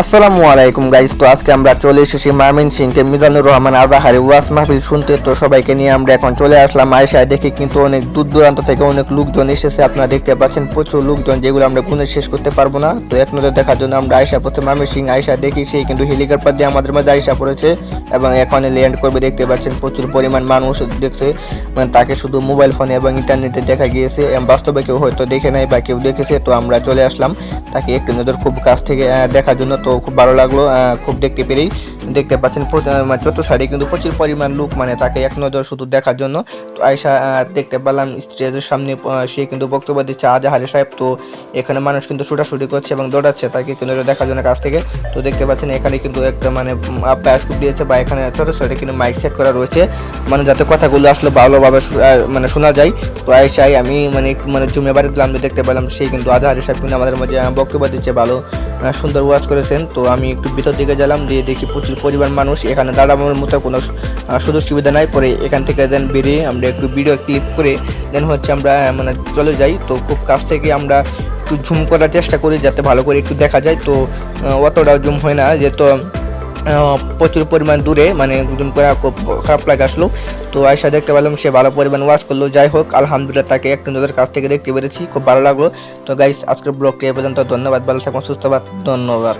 আসসালামু আলাইকুম গাইজ তো আজকে আমরা চলে এসেছি মার্মিন সিংকে মিজানুর রহমান আজাহারি ওয়াস মাহফিল শুনতে। তো সবাইকে নিয়ে আমরা এখন চলে আসলাম আয়সায় দেখে কিন্তু অনেক দূর দূরান্ত থেকে অনেক লোকজন এসেছে। আপনারা দেখতে পাচ্ছেন প্রচুর লোকজন, যেগুলো আমরা গুনে শেষ করতে পারব না। তো এক নজর দেখার জন্য আমরা আয়সা পড়ছে মামিন সিং। আয়সা দেখি সেই কিন্তু হেলিকপ্টার দিয়ে আমাদের মাঝে আয়সা পড়েছে এবং এখন ল্যান্ড করবে। দেখতে পাচ্ছেন প্রচুর পরিমাণ মানুষ দেখছে। মানে তাকে শুধু মোবাইল ফোনে এবং ইন্টারনেটে দেখা গিয়েছে। বাস্তবে কেউ হয়তো দেখে নাই বা কেউ দেখেছে। তো আমরা চলে আসলাম। তাকে একটু নজর খুব কাছ থেকে দেখার জন্য তো খুব ভালো লাগল খুব দেখতে পেরেই দেখতে পাচ্ছেন মানে চতুর্থ সাইডে কিন্তু প্রচুর পরিমাণ লোক মানে তাকে এক নজর শুধু দেখার জন্য। তো আয়সা দেখতে পেলাম স্টেজের সামনে সে কিন্তু বক্তব্য দিচ্ছে আজাহারি সাহেব। তো এখানে মানুষ কিন্তু ছুটাছুটি করছে এবং দৌড়াচ্ছে তাকে নজর দেখার জন্য কাছ থেকে। তো দেখতে পাচ্ছেন, এখানে কিন্তু একটা মানে বায়োস্কোপ দিয়েছে বা এখানে ছোট সাইডে কিন্তু মাইক সেট করা রয়েছে। মানে যাতে কথাগুলো আসলে ভালোভাবে মানে শোনা যায়। তো আয়সাই আমি মানে মানে জুমে বাড়ি দিলাম দেখতে পেলাম সেই কিন্তু আজাহারি সাহেব কিন্তু আমাদের মাঝে বক্তব্য দিচ্ছে ভালো সুন্দর ওয়াজ করেছেন। তো আমি একটু ভিতর দিকে গেলাম, দিয়ে দেখি প্রচুর পরিমাণ মানুষ। এখানে দাঁড়ানোর মতো কোনো সুযোগ সুবিধা নাই। পরে এখান থেকে দেন বেরিয়ে আমরা একটু ভিডিও ক্লিপ করে দেন হচ্ছে আমরা মানে চলে যাই। তো খুব কাছ থেকে আমরা একটু ঝুম করার চেষ্টা করি, যাতে ভালো করে একটু দেখা যায়। তো অতটাও জুম হয় না। যেহেতু প্রচুর পরিমাণ দূরে মানে দুজন করে খুব খারাপ লাগে আসলো। তো আয়সা দেখতে পেলাম, সে ভালো পরিমাণ ওয়াশ করল। যাই হোক, আলহামদুলিল্লাহ তাকে একটু নজর কাছ থেকে দেখতে পেরেছি। খুব ভালো লাগল। তো গাইস আজকের ব্লগটি এ পর্যন্ত। ধন্যবাদ, ভালো থাকুন সুস্থ ধন্যবাদ।